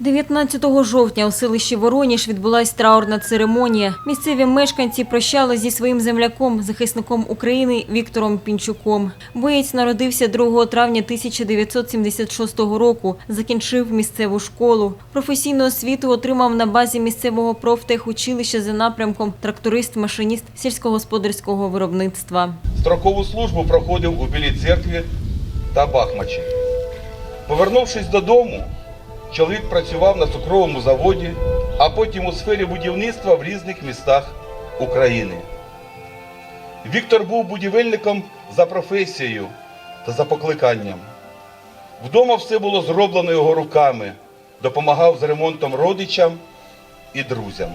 19 жовтня у селищі Вороніж відбулась траурна церемонія. Місцеві мешканці прощали зі своїм земляком, захисником України Віктором Пінчуком. Боєць народився 2 травня 1976 року. Закінчив місцеву школу. Професійну освіту отримав на базі місцевого профтехучилища за напрямком тракторист-машиніст сільськогосподарського виробництва. Строкову службу проходив у Білій церкві та Бахмачі. Повернувшись додому, чоловік працював на цукровому заводі, а потім у сфері будівництва в різних містах України. Віктор був будівельником за професією та за покликанням. Вдома все було зроблено його руками, допомагав з ремонтом родичам і друзям.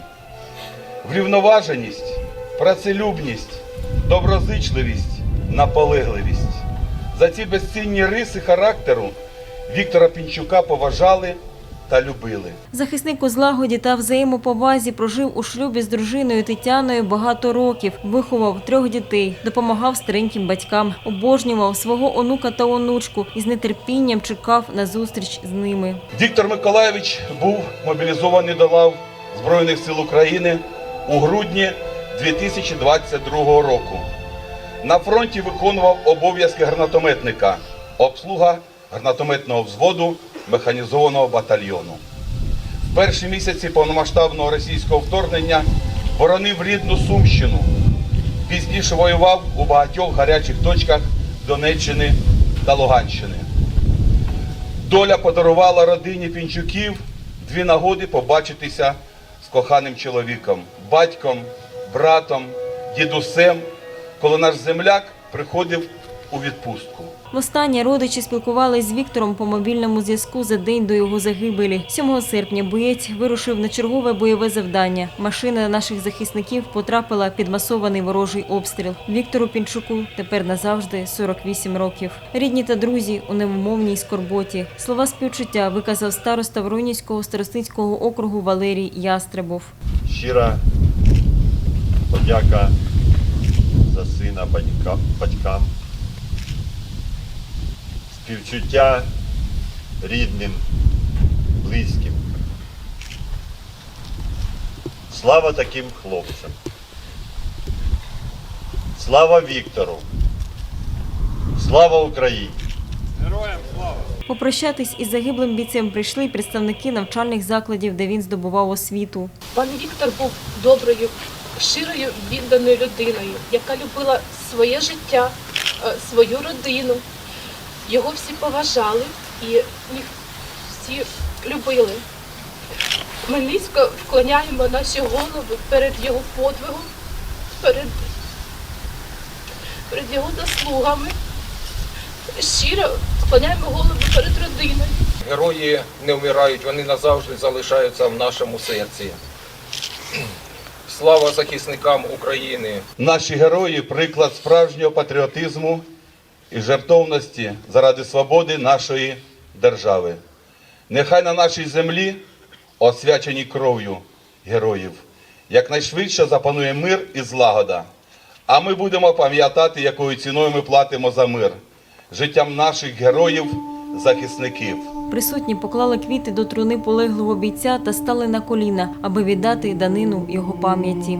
Врівноваженість, працелюбність, доброзичливість, наполегливість. За ці безцінні риси характеру Віктора Пінчука поважали та любили. Захисник у злагоді та взаємоповазі прожив у шлюбі з дружиною Тетяною багато років, виховав трьох дітей, допомагав стареньким батькам, обожнював свого онука та онучку і з нетерпінням чекав на зустріч з ними. Віктор Миколаєвич був мобілізований до лав Збройних сил України у грудні 2022 року. На фронті виконував обов'язки гранатометника, обслуга гранатометного взводу механізованого батальйону. В перші місяці повномасштабного російського вторгнення боронив рідну Сумщину. Пізніше воював у багатьох гарячих точках Донеччини та Луганщини. Доля подарувала родині Пінчуків дві нагоди побачитися з коханим чоловіком, батьком, братом, дідусем, коли наш земляк приходив у відпустку. Востаннє родичі спілкувались з Віктором по мобільному зв'язку за день до його загибелі. 7 серпня боєць вирушив на чергове бойове завдання. Машина наших захисників потрапила під масований ворожий обстріл. Віктору Пінчуку тепер назавжди 48 років. Рідні та друзі у невмовній скорботі. Слова співчуття виказав староста Воронівського старостинського округу Валерій Ястребов. щира подяка за сина батька, батькам, співчуття рідним, близьким. Слава таким хлопцям. Слава Віктору. Слава Україні! Героям слава! Попрощатись із загиблим бійцем прийшли й представники навчальних закладів, де він здобував освіту. Пан Віктор був доброю, щирою, відданою людиною, яка любила своє життя, е, свою родину. Його всі поважали і їх всі любили. Ми низько вклоняємо наші голови перед його подвигом, перед, перед його заслугами. Щиро склоняємо голови перед родиною. Герої не вмирають, вони назавжди залишаються в нашому серці. Слава захисникам України! Наші герої приклад справжнього патріотизму і жертовності заради свободи нашої держави. Нехай на нашій землі, освяченій кров'ю героїв, якнайшвидше запанує мир і злагода. А ми будемо пам'ятати, якою ціною ми платимо за мир, життям наших героїв, захисників. Присутні поклали квіти до труни полеглого бійця та стали на коліна, аби віддати данину його пам'яті.